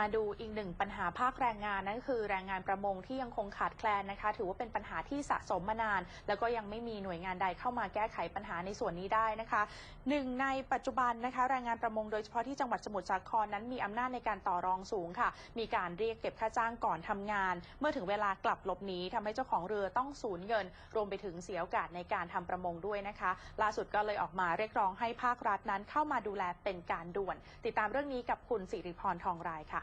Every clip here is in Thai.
มาดูอีกหนึ่งปัญหาภาคแรงงานนั่นคือแรงงานประมงที่ยังคงขาดแคลนนะคะ ถือว่าเป็นปัญหาที่สะสมมานาน แล้วก็ยังไม่มีหน่วยงานใดเข้ามาแก้ไขปัญหาในส่วนนี้ได้นะคะหนึ่งในปัจจุบันนะคะแรงงานประมงโดยเฉพาะที่จังหวัดสมุทรสาครนั้นมีอำนาจในการต่อรองสูงค่ะ มีการเรียกเก็บค่าจ้างก่อนทำงาน เมื่อถึงเวลากลับหลบหนีทำให้เจ้าของเรือต้องสูญเงิน รวมไปถึงเสียโอกาสในการทำประมงด้วยนะคะ ล่าสุดก็เลยออกมาเรียกร้องให้ภาครัฐนั้นเข้ามาดูแลเป็นการด่วน ติดตามเรื่องนี้กับคุณสิริพรทองรายค่ะ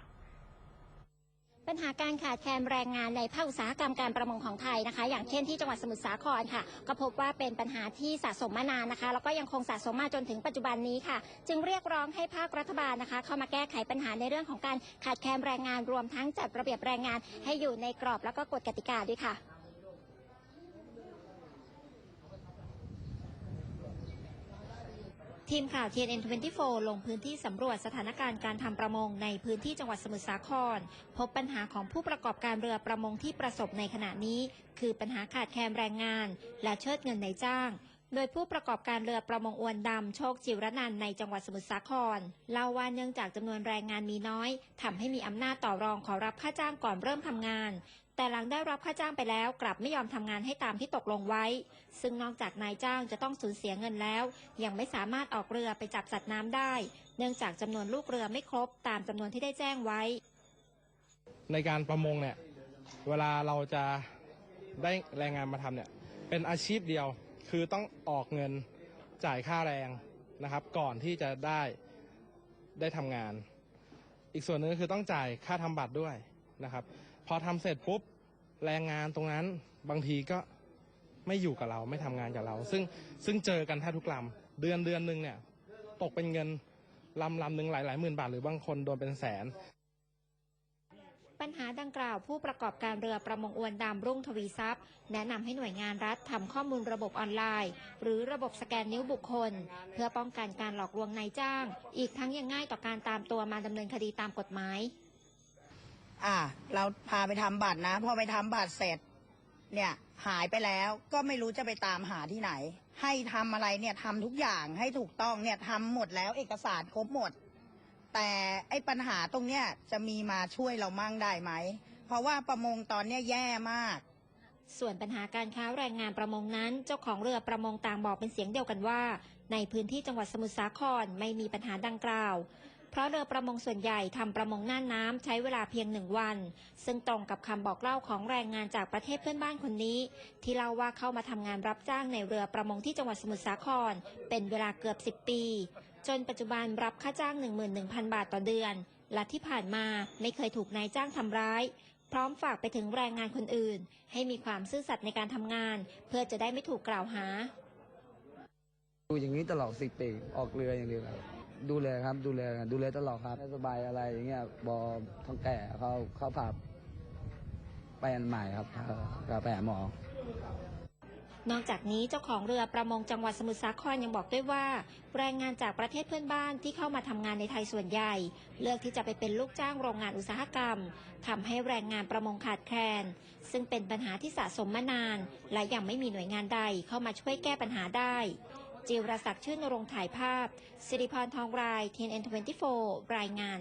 ปัญหาการขาดแคลนแรงงานในภาคอุตสาหกรรมการประมงของไทยนะคะ อย่างเช่นที่จังหวัดสมุทรสาครค่ะ ก็พบว่าเป็นปัญหาที่สะสมมานานนะคะ แล้วก็ยังคงสะสมมาจนถึงปัจจุบันนี้ค่ะ จึงเรียกร้องให้ภาครัฐบาลนะคะ เข้ามาแก้ไขปัญหาในเรื่องของการขาดแคลนแรงงานรวมทั้งจัดระเบียบแรงงานให้อยู่ในกรอบแล้วก็กฎกติกาด้วยค่ะ ทีมข่าว TNN24 ลงพื้นที่สำรวจสถานการณ์การทำประมงในพื้นที่จังหวัดสมุทรสาคร พบปัญหาของผู้ประกอบการเรือประมงที่ประสบในขณะนี้ คือปัญหาขาดแคลนแรงงาน และเชิดเงินในจ้าง โดยผู้ประกอบการเรือประมงอวนดำโชคจิรนันในจังหวัดสมุทรสาครเล่าว่าเนื่องจากจำนวนแรงงานมีน้อยทำให้มีอำนาจต่อรองขอรับค่าจ้างก่อนเริ่มทำงาน แต่หลังได้รับค่าจ้างไปแล้วกลับไม่ยอมทำงานให้ตามที่ตกลงไว้ ซึ่งนอกจากนายจ้างจะต้องสูญเสียเงินแล้ว ยังไม่สามารถออกเรือไปจับสัตว์น้ำได้ เนื่องจากจำนวนลูกเรือไม่ครบตามจำนวนที่ได้แจ้งไว้ ในการประมงเนี่ยเวลาเราจะได้แรงงานมาทำเนี่ยเป็นอาชีพเดียว คือต้องออกเงินจ่ายค่าแรงนะครับ ก่อนที่จะได้ได้ทำงาน อีกส่วนหนึงคือต้องจ่ายค่าทำบัตรด้วยนะครับ พอทำเสร็จปุ๊บแรงงานตรงนั้นบางทีก็ไม่อยู่กับเราไม่ทำงานกับเรา ซึ่งซึ่งเจอกันแทบทุกลำเดือนเดือนหนึ่งเนี่ยตกเป็นเงินลำลำหนึ่งหลายหลายหมื่นบาทหรือบางคนโดนเป็นแสน ปัญหาดังกล่าวผู้ประกอบการเรือประมงอวนดำรุ่งทวีทรัพย์ แนะนำให้หน่วยงานรัฐทำข้อมูลระบบออนไลน์ หรือระบบสแกนนิ้วบุคคล เพื่อป้องกันการหลอกลวงนายจ้าง อีกทั้งยังง่ายต่อการตามตัวมาดำเนินคดีตามกฎหมาย อ่า เราพาไปทำบัตรนะ พอไปทำบัตรเสร็จ เนี่ยหายไปแล้วก็ไม่รู้จะไปตามหาที่ไหน ให้ทำอะไรเนี่ยทำทุกอย่างให้ถูกต้องเนี่ยทำหมดแล้วเอกสารครบหมด แต่ไอ้ปัญหาตรงเนี้ยจะมีมาช่วยเรามั่งได้ไหม เพราะว่าประมงตอนเนี้ยแย่มาก ส่วนปัญหาการค้าแรงงานประมงนั้น เจ้าของเรือประมงต่างบอกเป็นเสียงเดียวกันว่า ในพื้นที่จังหวัดสมุทรสาครไม่มีปัญหาดังกล่าว เพราะเรือประมงส่วนใหญ่ทำประมงน่านน้ำใช้เวลาเพียงหนึ่งวัน ซึ่งตรงกับคำบอกเล่าของแรงงานจากประเทศเพื่อนบ้านคนนี้ ที่เล่าว่าเข้ามาทำงานรับจ้างในเรือประมงที่จังหวัดสมุทรสาคร เป็นเวลาเกือบ 10 ปี จนปัจจุบันรับค่าจ้าง 11,000 บาทต่อเดือน และที่ผ่านมาไม่เคยถูกนายจ้างทำร้าย พร้อมฝากไปถึงแรงงานคนอื่น ให้มีความซื่อสัตย์ในการทำงาน เพื่อจะได้ไม่ถูกกล่าวหา ดูอย่างนี้ตลอดสิปีออกเรืออย่างเดียวครับดูแลครับดูแลดูแลตลอดครับสบายอะไรอย่างเงี้ยบอท้องแก่เขาเขาพาไปอันใหม่ครับก็ไปหาหมอ นอกจากนี้เจ้าของเรือประมงจังหวัดสมุทรสาครยังบอกด้วยว่า แรงงานจากประเทศเพื่อนบ้านที่เข้ามาทำงานในไทยส่วนใหญ่ เลือกที่จะไปเป็นลูกจ้างโรงงานอุตสาหกรรมทำให้แรงงานประมงขาดแคลน ซึ่งเป็นปัญหาที่สะสมมานาน และยังไม่มีหน่วยงานใดเข้ามาช่วยแก้ปัญหาได้ จิวรศักดิ์ชื่นรงถ่ายภาพ สิริพรทองราย TNN24 รายงาน